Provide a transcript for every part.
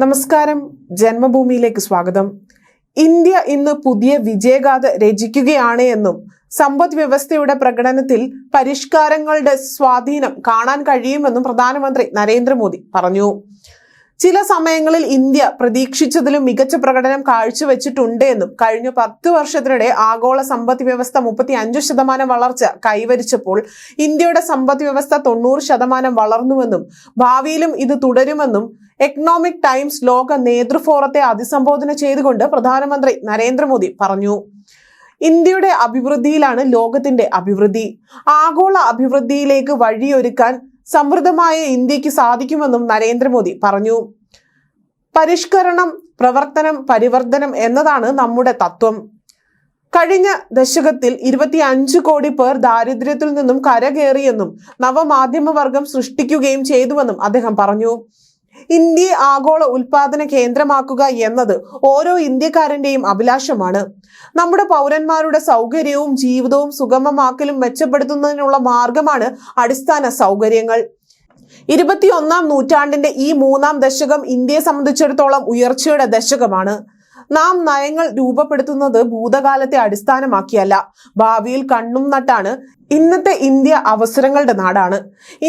നമസ്കാരം. ജന്മഭൂമിയിലേക്ക് സ്വാഗതം. ഇന്ത്യ ഇന്ന് പുതിയ വിജയഗാഥ രചിക്കുകയാണ് എന്നും സമ്പദ് വ്യവസ്ഥയുടെ പ്രകടനത്തിൽ പരിഷ്കാരങ്ങളുടെ സ്വാധീനം കാണാൻ കഴിയുമെന്നും പ്രധാനമന്ത്രി നരേന്ദ്രമോദി പറഞ്ഞു. ചില സമയങ്ങളിൽ ഇന്ത്യ പ്രതീക്ഷിച്ചതിലും മികച്ച പ്രകടനം കാഴ്ചവെച്ചിട്ടുണ്ട് എന്നും കഴിഞ്ഞ പത്ത് വർഷത്തിനിടെ ആഗോള സമ്പദ് വ്യവസ്ഥ മുപ്പത്തി അഞ്ച് ശതമാനം വളർച്ച കൈവരിച്ചപ്പോൾ ഇന്ത്യയുടെ സമ്പദ് വ്യവസ്ഥ തൊണ്ണൂറ് ശതമാനം വളർന്നുവെന്നും ഭാവിയിലും ഇത് തുടരുമെന്നും എക്കണോമിക് ടൈംസ് ലോക നേതൃഫോറത്തെ അഭിസംബോധന ചെയ്തുകൊണ്ട് പ്രധാനമന്ത്രി നരേന്ദ്രമോദി പറഞ്ഞു. ഇന്ത്യയുടെ അഭിവൃദ്ധിയിലാണ് ലോകത്തിന്റെ അഭിവൃദ്ധി. ആഗോള അഭിവൃദ്ധിയിലേക്ക് വഴിയൊരുക്കാൻ സമൃദ്ധമായ ഇന്ത്യയ്ക്ക് സാധിക്കുമെന്നും നരേന്ദ്രമോദി പറഞ്ഞു. പരിഷ്കരണം പ്രവർത്തനം പരിവർത്തനം എന്നതാണ് നമ്മുടെ തത്വം. കഴിഞ്ഞ ദശകത്തിൽ ഇരുപത്തി അഞ്ച് കോടി പേർ ദാരിദ്ര്യത്തിൽ നിന്നും കരകയറിയെന്നും നവമാധ്യമവർഗം സൃഷ്ടിക്കുകയും ചെയ്തുവെന്നും അദ്ദേഹം പറഞ്ഞു. ഇന്ത്യയെ ആഗോള ഉൽപാദന കേന്ദ്രമാക്കുക എന്നത് ഓരോ ഇന്ത്യക്കാരന്റെയും അഭിലാഷമാണ്. നമ്മുടെ പൗരന്മാരുടെ സൗകര്യവും ജീവിതവും സുഗമമാക്കലും മെച്ചപ്പെടുത്തുന്നതിനുള്ള മാർഗമാണ് അടിസ്ഥാന സൗകര്യങ്ങൾ. ഇരുപത്തിയൊന്നാം നൂറ്റാണ്ടിന്റെ ഈ മൂന്നാം ദശകം ഇന്ത്യയെ സംബന്ധിച്ചിടത്തോളം ഉയർച്ചയുടെ ദശകമാണ്. നാം നയങ്ങൾ രൂപപ്പെടുത്തുന്നത് ഭൂതകാലത്തെ അടിസ്ഥാനമാക്കിയല്ല. ഭാവിയിൽ കണ്ണും നട്ടാണ് ഇന്നത്തെ ഇന്ത്യ അവസരങ്ങളുടെ നാടാണ്.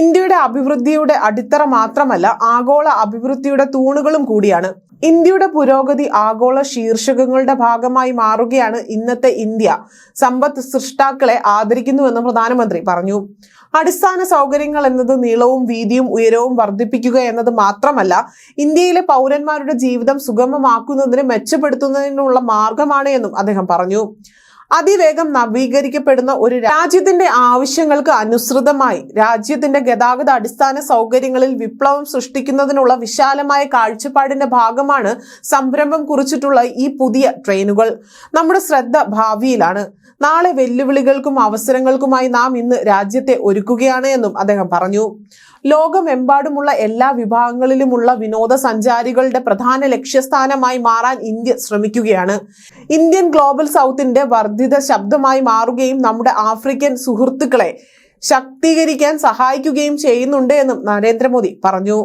ഇന്ത്യയുടെ അഭിവൃദ്ധിയുടെ അടിത്തറ മാത്രമല്ല ആഗോള അഭിവൃദ്ധിയുടെ തൂണുകളും കൂടിയാണ്. ഇന്ത്യയുടെ പുരോഗതി ആഗോള ശീർഷകങ്ങളുടെ ഭാഗമായി മാറുകയാണ് ഇന്നത്തെ ഇന്ത്യ. സമ്പദ് സൃഷ്ടാക്കളെ ആദരിക്കുന്നുവെന്ന് പ്രധാനമന്ത്രി പറഞ്ഞു. അടിസ്ഥാന സൗകര്യങ്ങൾ എന്നത് നീളവും വീതിയും ഉയരവും വർദ്ധിപ്പിക്കുക എന്നത് മാത്രമല്ല ഇന്ത്യയിലെ പൗരന്മാരുടെ ജീവിതം സുഗമമാക്കുന്നതിന് മെച്ചപ്പെടുത്തുന്നതിനുള്ള മാർഗമാണ് എന്നും അദ്ദേഹം പറഞ്ഞു. അതിവേഗം നവീകരിക്കപ്പെടുന്ന ഒരു രാജ്യത്തിന്റെ ആവശ്യങ്ങൾക്ക് അനുസൃതമായി രാജ്യത്തിന്റെ ഗതാഗത അടിസ്ഥാന സൗകര്യങ്ങളിൽ വിപ്ലവം സൃഷ്ടിക്കുന്നതിനുള്ള വിശാലമായ കാഴ്ചപ്പാടിന്റെ ഭാഗമാണ് സംരംഭം കുറിച്ചിട്ടുള്ള ഈ പുതിയ ട്രെയിനുകൾ. നമ്മുടെ ശ്രദ്ധ ഭാവിയിലാണ്. നാളെ വെല്ലുവിളികൾക്കും അവസരങ്ങൾക്കുമായി നാം ഇന്ന് രാജ്യത്തെ ഒരുക്കുകയാണ് എന്നും അദ്ദേഹം പറഞ്ഞു. ലോകമെമ്പാടുമുള്ള എല്ലാ വിഭാഗങ്ങളിലുമുള്ള വിനോദസഞ്ചാരികളുടെ പ്രധാന ലക്ഷ്യസ്ഥാനമായി മാറാൻ ഇന്ത്യ ശ്രമിക്കുകയാണ്. ഇന്ത്യൻ ഗ്ലോബൽ സൗത്തിന്റെ വർദ്ധിത ശബ്ദമായി മാറുകയും നമ്മുടെ ആഫ്രിക്കൻ സുഹൃത്തുക്കളെ ശക്തീകരിക്കാൻ സഹായിക്കുകയും ചെയ്യുന്നുണ്ട് എന്നും നരേന്ദ്രമോദി പറഞ്ഞു.